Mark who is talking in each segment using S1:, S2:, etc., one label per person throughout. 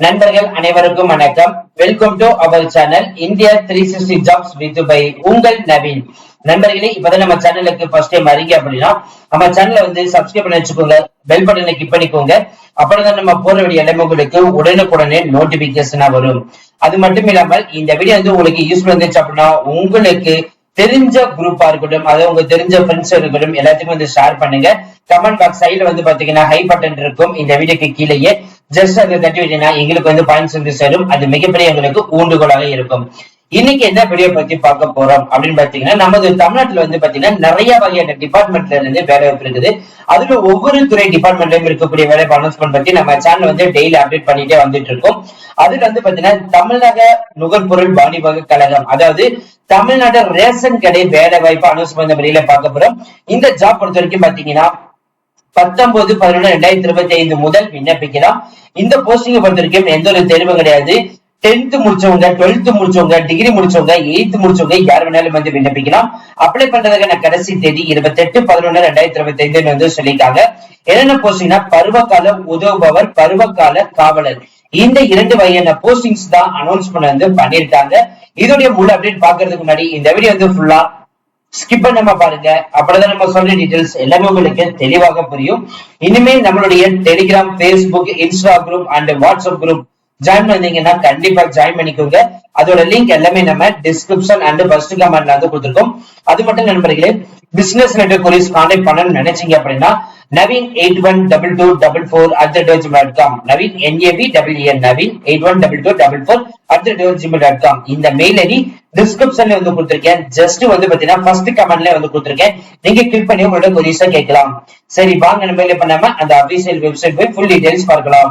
S1: நண்பர்கள் அனைவருக்கும் வணக்கம். Welcome to our channel India three sixty jobs with by உங்கள் நவீன். நண்பர்களே இப்பதான் நம்ம சேனலுக்கு ஃபர்ஸ்ட் டைம் வரீங்க அப்படின்னா நம்ம சேனலை வந்து சப்ஸ்கிரைப் பண்ணி வச்சுக்கோங்க பெல் பட்டனை கிளிக் பண்ணிக்கோங்க. அப்புறம் நம்ம போற வேண்டிய இடமுகளுக்கு உடனுக்குடனே நோட்டிபிகேஷனா வரும். அது மட்டும் இல்லாமல் இந்த வீடியோ வந்து உங்களுக்கு யூஸ்ஃபுல் இருந்துச்சு அப்படின்னா உங்களுக்கு தெரிஞ்ச குரூப்பா இருக்கட்டும் அதாவது உங்க தெரிஞ்ச ஃப்ரெண்ட்ஸ் இருக்கட்டும் எல்லாத்தையும் வந்து ஷேர் பண்ணுங்க. கமெண்ட் பாக்ஸ் சைடுல வந்து பாத்தீங்கன்னா ஹை பட்டன் இருக்கும். இந்த வீடியோக்கு கீழேயே ஜஸ்ட் அதை தட்டி விட்டீங்கன்னா எங்களுக்கு வந்து பாயிண்ட்ஸ் வந்து சேரும். அது மிகப்பெரிய எங்களுக்கு ஊண்டுகோலாக இருக்கும். இன்னைக்கு என்ன வீடியோ பத்தி பார்க்க போறோம் அப்படின்னு பாத்தீங்கன்னா நமது தமிழ்நாட்டுல வந்து பாத்தீங்கன்னா நிறைய வகையான டிபார்ட்மெண்ட்ல இருந்து வேலை வாய்ப்பு இருக்குது. அதுல ஒவ்வொரு துறை டிபார்ட்மெண்ட்லயும் இருக்கக்கூடிய வேலை அனௌன்ஸ்மெண்ட் பத்தி நம்ம சேனல் வந்து டெய்லி அப்டேட் பண்ணிட்டே வந்துட்டு இருக்கோம். அதுல வந்து பாத்தீங்கன்னா தமிழக நுகர்பொருள் வாணிபக கழகம் அதாவது தமிழ்நாடு ரேஷன் கடை வேலை வாய்ப்பு அனௌன்ஸ்மெண்ட் வழியில பார்க்க போறோம். இந்த ஜாப் பொறுத்த வரைக்கும் பாத்தீங்கன்னா பத்தொன்பது பதினொன்று ரெண்டாயிரத்தி இருபத்தி ஐந்து முதல் விண்ணப்பிக்கலாம். இந்த போஸ்டிங்கை பொறுத்த வரைக்கும் எந்த ஒரு தேர்வும் கிடையாது. டென்த் முடிச்சவங்க டுவெல்த் முடிச்சவங்க டிகிரி முடிச்சவங்க எயித்து முடிச்சவங்க யார் வேணாலும் வந்து விண்ணப்பிக்கலாம். அப்ளை பண்றதுக்கான கடைசி தேதி இருபத்தி எட்டு பதினொன்று ரெண்டாயிரத்தி இருபத்தி ஐந்து வந்து சொல்லியிருக்காங்க. என்னென்ன போஸ்டிங்னா பருவகால உதவுபவர் பருவகால காவலர். இந்த இரண்டு வகையான போஸ்டிங்ஸ் தான் அனௌன்ஸ் பண்ண வந்து பண்ணிருக்காங்க இதோடைய முழு அப்டேட் பாக்குறதுக்கு முன்னாடி இந்த வீடியோ வந்து ஃபுல்லா ஸ்கிப் பண்ணாம பாருங்க. அப்படிதான் நம்ம சொல்ற டீடைல்ஸ் எல்லாமே உங்களுக்கு தெளிவாக புரியும். இனிமேல் நம்மளுடைய Telegram Facebook Insta group and WhatsApp group join பண்ணீங்கன்னா கண்டிப்பா ஜாயின் பண்ணிக்கோங்க. அதோட லிங்க் எல்லாமே நம்ம டிஸ்கிரிப்ஷன் அண்ட் ஃபர்ஸ்ட் கமெண்ட்ல வந்து கொடுத்துருக்கோம். அது மட்டும் நண்பர்களே பிசினஸ் ரிலேட்டட் கொரிஸ் கான்டாக்ட் பண்ணணும்னு நினைச்சீங்க அப்படின்னா Naveen eight one double two double four at dot com Naveen N A B double N Naveen eight one double two double four at Gmail dot com இந்த மெயில் ஐடி டிஸ்கிரிப்ஷன்ல வந்து கொடுத்துருக்கேன். Just வந்து பாத்தீங்கன்னா first கமெண்ட்ல வந்து கொடுத்துருக்கேன். நீங்க கிளிக் பண்ணி உங்களோட கொரிஸா கேட்கலாம். சரி வாங்க நம்ம என்ன பண்ணாம அந்த அபிஷியல் வெப்சைட் போய் ஃபுல் டீடைல்ஸ் பார்க்கலாம்.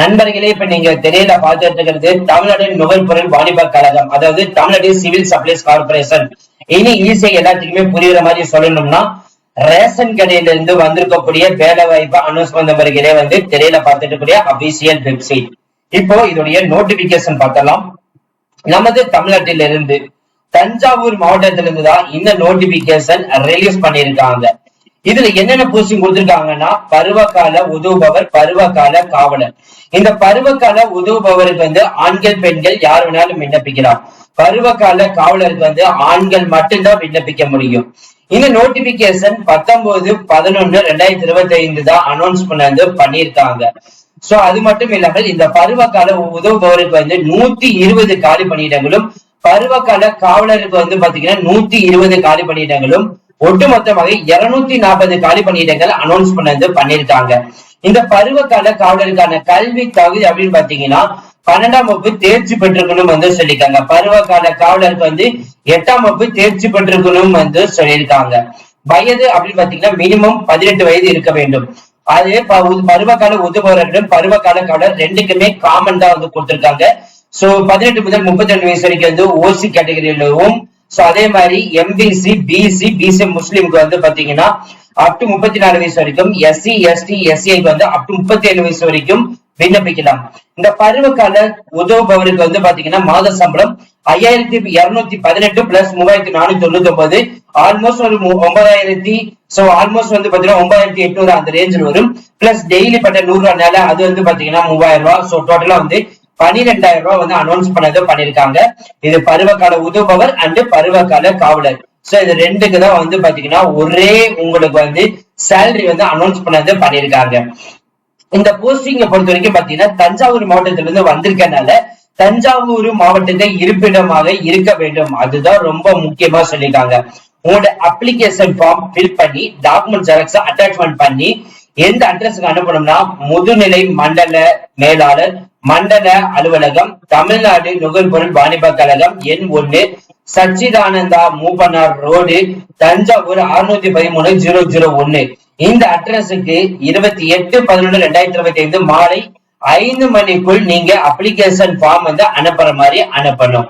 S1: நண்பர்களே இப்ப நீங்க திரையில பார்த்துட்டு இருக்கிறது தமிழ்நாடு நுகர்பொருள் வாணிப கழகம் அதாவது தமிழ்நாடு சிவில் சப்ளைஸ் கார்பரேஷன் இனி ஈஸியா எல்லாத்துக்குமே புரியுற மாதிரி சொல்லணும்னா ரேஷன் கடையில இருந்து வந்திருக்கக்கூடிய வேலை வாய்ப்பு அனௌன்ஸ்மெண்ட் வந்து திரையில பார்த்துட்டு கூடிய அபிஷியல் வெப்சைட். இப்போ இதோடைய நோட்டிபிகேஷன் பார்த்தலாம் நமது தமிழ்நாட்டிலிருந்து தஞ்சாவூர் மாவட்டத்திலிருந்து தான் இந்த நோட்டிபிகேஷன் ரிலீஸ் பண்ணியிருக்காங்க. இதுல என்னென்ன போஸ்டிங் கொடுத்திருக்காங்கன்னா பருவகால உதவுபவர் பருவகால காவலர். இந்த பருவகால உதவுபவருக்கு வந்து ஆண்கள் பெண்கள் யார் வேணாலும் விண்ணப்பிக்கலாம். பருவகால காவலருக்கு வந்து ஆண்கள் மட்டும்தான் விண்ணப்பிக்க முடியும். இந்த நோட்டிபிகேஷன் பத்தொன்பது பதினொன்னு ரெண்டாயிரத்தி இருபத்தி ஐந்து தான் அனௌன்ஸ் பண்ணது பண்ணியிருக்காங்க. சோ அது மட்டும் இல்லாமல் இந்த பருவகால உதவுபவருக்கு வந்து நூத்தி இருபது காலி பணியிடங்களும் பருவகால காவலருக்கு வந்து பாத்தீங்கன்னா நூத்தி இருபது காலி பணியிடங்களும் ஒட்டுமொத்தமாக இருநூத்தி நாற்பது காலி பணியிடங்கள் அனௌன்ஸ் பண்ணது பண்ணிருக்காங்க இந்த பருவகால காவலருக்கான கல்வி தகுதி அப்படின்னு பாத்தீங்கன்னா பன்னெண்டாம் வகுப்பு தேர்ச்சி பெற்றிருக்கணும் வந்து சொல்லியிருக்காங்க. பருவகால காவலருக்கு வந்து எட்டாம் வகுப்பு தேர்ச்சி பெற்றிருக்கணும் வந்து சொல்லியிருக்காங்க. வயது அப்படின்னு பாத்தீங்கன்னா மினிமம் பதினெட்டு வயது இருக்க வேண்டும். அது பருவகால உதவுபவர்களும் பருவகால காவலர் ரெண்டுக்குமே காமன் தான் வந்து கொடுத்திருக்காங்க. சோ பதினெட்டு முதல் முப்பத்தி ரெண்டு வயசு வரைக்கும் வந்து ஓசி கேட்டகரியிலும் சோ அதே மாதிரி எம்பிசி பிசி பிசி முஸ்லீமுக்கு வந்து பாத்தீங்கன்னா அப் டு முப்பத்தி நாலு வயசு வரைக்கும் எஸ்சி எஸ்டி எஸ்சிஐக்கு வந்து அப் டு முப்பத்தி ஏழு வயசு வரைக்கும் விண்ணப்பிக்கலாம். இந்த பருவகால உதவுபவருக்கு வந்து பாத்தீங்கன்னா மாத சம்பளம் ஐயாயிரத்தி இருநூத்தி பதினெட்டு பிளஸ் மூவாயிரத்தி நானூத்தி தொண்ணூத்தி ஒன்பது ஆல்மோஸ்ட் ஒரு ஒன்பதாயிரத்தி சோ ஆல்மோஸ்ட் வந்து பாத்தீங்கன்னா ஒன்பதாயிரத்தி எட்நூறு அந்த ரேஞ்சில் வரும். பிளஸ் டெய்லி பட்ட நூறு ரூபாய் அது வந்து பாத்தீங்கன்னா மூவாயிரம் ரூபாய் சோ டோட்டலா வந்து பனிரெண்டாயிரம் ரூபாய் வந்து அனௌன்ஸ் பண்ணது பண்ணிருக்காங்க. இது பருவகால உதவுபவர் அண்ட் பருவகால காவலர். சோ இது ரெண்டுக்கு தான் வந்து பாத்தீங்கன்னா ஒரே உங்களுக்கு வந்து சேலரி வந்து அனௌன்ஸ் பண்ணது பண்ணிருக்காங்க. இந்த போஸ்டிங்க பொறுத்த வரைக்கும் பாத்தீங்கன்னா தஞ்சாவூர் மாவட்டத்துல இருந்து வந்திருக்கனால தஞ்சாவூர் மாவட்டத்தை இருப்பிடமாக இருக்க வேண்டும். அதுதான் ரொம்ப முக்கியமா சொல்லியிருக்காங்க உங்களோட அப்ளிகேஷன் ஃபார்ம் ஃபில் பண்ணி டாக்குமெண்ட் ஜெராக்ஸ் அட்டாச்மெண்ட் பண்ணி எந்த அட்ரஸுக்கு அனுப்பணும்னா முதுநிலை மண்டல மேலாளர் மண்டல அலுவலகம் தமிழ்நாடு நுகர்பொருள் வாணிப கழகம் எண் ஒண்ணு சச்சிதானந்தா மூப்பனார் ரோடு தஞ்சாவூர் அறுநூத்தி பதிமூணு ஜீரோ ஜீரோ ஒண்ணு இந்த அட்ரஸுக்கு இருபத்தி எட்டு பதினொன்று ரெண்டாயிரத்தி இருபத்தி ஐந்து மாலை ஐந்து மணிக்குள் நீங்க அப்ளிகேஷன் ஃபார்ம் வந்து அனுப்புற மாதிரி அனுப்பணும்.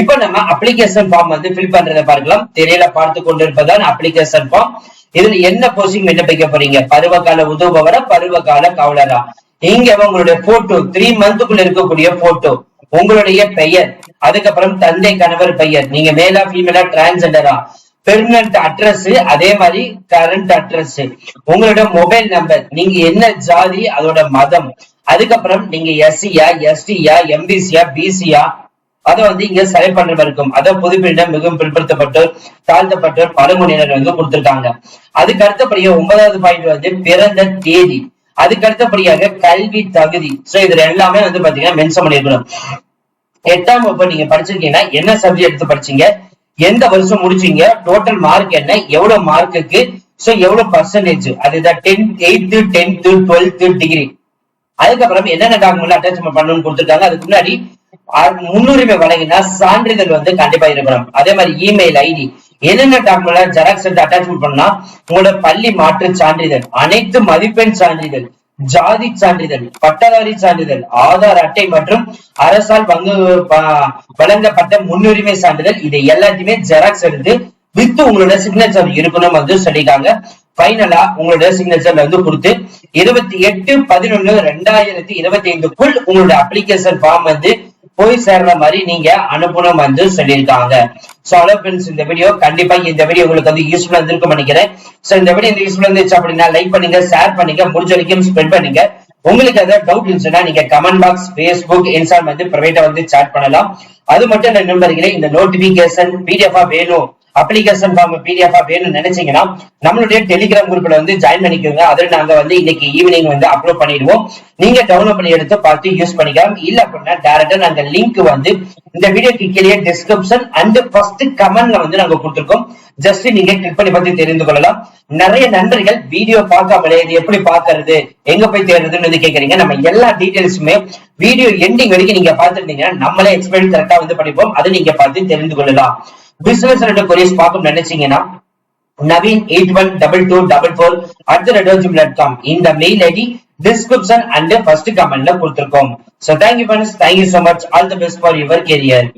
S1: இப்ப நம்ம அப்ளிகேஷன் ஃபார்ம் வந்து ஃபில் பண்றதை பார்க்கலாம். திரையில பார்த்து கொண்டிருப்பதான் அப்ளிகேஷன் ஃபார்ம் இதுல என்ன போஸ்டிங் விண்ணப்பிக்க போறீங்க? பருவகால உதவுபவரா பருவகால காவலரா? இங்க உங்களுடைய போட்டோ த்ரீ மந்த்துக்குள்ள இருக்கக்கூடிய போட்டோ உங்களுடைய பெயர். அதுக்கப்புறம் தந்தை கணவர் பெயர். நீங்க மேலா ஃபீமேலா டிரான்ஸ்ஜெண்டரா பெர்மனன்ட் அட்ரஸ் அதே மாதிரி கரண்ட் அட்ரஸ் உங்களோட மொபைல் நம்பர் நீங்க என்ன ஜாதி அதோட மதம். அதுக்கப்புறம் நீங்க எஸ்சியா எஸ்டியா எம்பிசியா பிசியா அதை வந்து இங்க செலக்ட் பண்ற மாதிரி இருக்கும். அதை பொதுப்பிரிடம் மிகவும் பிற்படுத்தப்பட்டோர் தாழ்த்தப்பட்டோர் பழங்குடியினர் வந்து கொடுத்திருக்காங்க. அதுக்கு அடுத்தபடியே ஒன்பதாவது பாயிண்ட் வந்து பிறந்த தேதி. அதுக்கு அடுத்தபடியாக கல்வி தகுதி. சோ இதுல எல்லாமே வந்து பாத்தீங்கன்னா மென்ஷன் பண்ணிருக்கணும் எட்டாம் வகுப்பு நீங்க படிச்சிருக்கீங்கன்னா என்ன சப்ஜெக்ட் எடுத்து படிச்சீங்க? எந்த வருஷம் முடிச்சீங்க? டோட்டல் மார்க் என்ன? எவ்வளவு மார்க்குக்கு சோ எவ்வளவு பர்சன்டேஜ் அதுதான் tenth eighth tenth twelfth degree அதுக்கப்புறம் என்னென்ன டாக்குமெண்ட் அட்டாச்மெண்ட் பண்ணணும்னு கொடுத்துருக்காங்க? அதுக்கு முன்னாடி முன்னுரிமை வழங்கினா சான்றிதழ் வந்து கண்டிப்பா இருக்கணும். அதே மாதிரி இமெயில் ஐடி என்னென்ன டாக்குமெண்ட் ஜெராக்ஸ் எடுத்து அட்டாச்மெண்ட் பண்ணா உங்களோட பள்ளி மாற்று சான்றிதழ் அனைத்து மதிப்பெண் சான்றிதழ் ஜாதி சான்றிதழ் பட்டதாரி சான்றிதழ் ஆதார் அட்டை மற்றும் அரசால் பங்கு வழங்கப்பட்ட முன்னுரிமை சான்றிதழ் இதை எல்லாத்தையுமே ஜெராக்ஸ் எடுத்து வித் உங்களோட சிக்னேச்சர் இருக்கணும் வந்து சொல்லிட்டாங்க ஃபைனலா உங்களோட சிக்னேச்சர்ல வந்து கொடுத்து இருபத்தி எட்டு பதினொன்னு ரெண்டாயிரத்தி இருபத்தி ஐந்துக்குள் உங்களோட அப்ளிகேஷன் ஃபார்ம் வந்து போய் சேர்ற மாதிரி நீங்க அனுப்பணும் வந்து சொல்லியிருக்காங்க. சோ அலோ ஃப்ரெண்ட்ஸ் இந்த வீடியோ கண்டிப்பா இந்த வீடியோ உங்களுக்கு வந்து யூஸ்ஃபுல்லா இருந்திருக்கும் நினைக்கிறேன். சோ இந்த வீடியோ இந்த யூஸ்ஃபுல்லா இருந்துச்சு அப்படின்னா லைக் பண்ணுங்க ஷேர் பண்ணுங்க முடிஞ்ச வரைக்கும் ஸ்பெண்ட் பண்ணுங்க. உங்களுக்கு ஏதாவது டவுட் இருந்துச்சுன்னா நீங்க கமெண்ட் பாக்ஸ் பேஸ்புக் இன்ஸ்டால் வந்து பிரைவேட்டா வந்து சாட் பண்ணலாம். அது மட்டும் என்ன நண்பர்களே இந்த நோட்டிபிகேஷன் பிடிஎஃபா வேணும். அப்ளிகேஷன் ஃபார்ம் பிடிஎஃப் வேணும்னு நினைச்சீங்கன்னா நம்மளுடைய டெலிகிராம் குரூப்ல வந்து ஜாயின் பண்ணிக்கோங்க. அதுல நாங்க வந்து இன்னைக்கு ஈவினிங் வந்து அப்லோட் பண்ணிடுவோம். நீங்க டவுன்லோட் பண்ணி எடுத்து பார்த்து யூஸ் பண்ணிக்கலாம். இல்ல அப்படின்னா டேரக்டா நாங்க லிங்க் வந்து இந்த வீடியோக்கு கீழே டிஸ்கிரிப்ஷன் அண்ட் ஃபர்ஸ்ட் கமெண்ட்ல வந்து நாங்க கொடுத்துருக்கோம். ஜஸ்ட் நீங்க கிளிக் பண்ணி பார்த்து தெரிந்து கொள்ளலாம். நிறைய நண்பர்கள் வீடியோ பார்க்காமலே இது எப்படி பாக்குறது எங்க போய் தேடுறதுன்னு வந்து கேக்குறீங்க. நம்ம எல்லா டீடைல்ஸுமே வீடியோ எண்டிங் வரைக்கும் நீங்க பாத்துருந்தீங்கன்னா நம்மளே எக்ஸ்பிளைன் கரெக்டா வந்து படிப்போம் அதை நீங்க பார்த்து தெரிந்து கொள்ளலாம். பிசினஸ் ரெண்டு கொரியர்ஸ் பார்க்கணும் நினைச்சீங்கன்னா Naveen eight one double two double four at dot com இந்த mail ID description and first கமெண்ட்ல கொடுத்துருக்கோம். So thank you friends thank you so much all the best for your career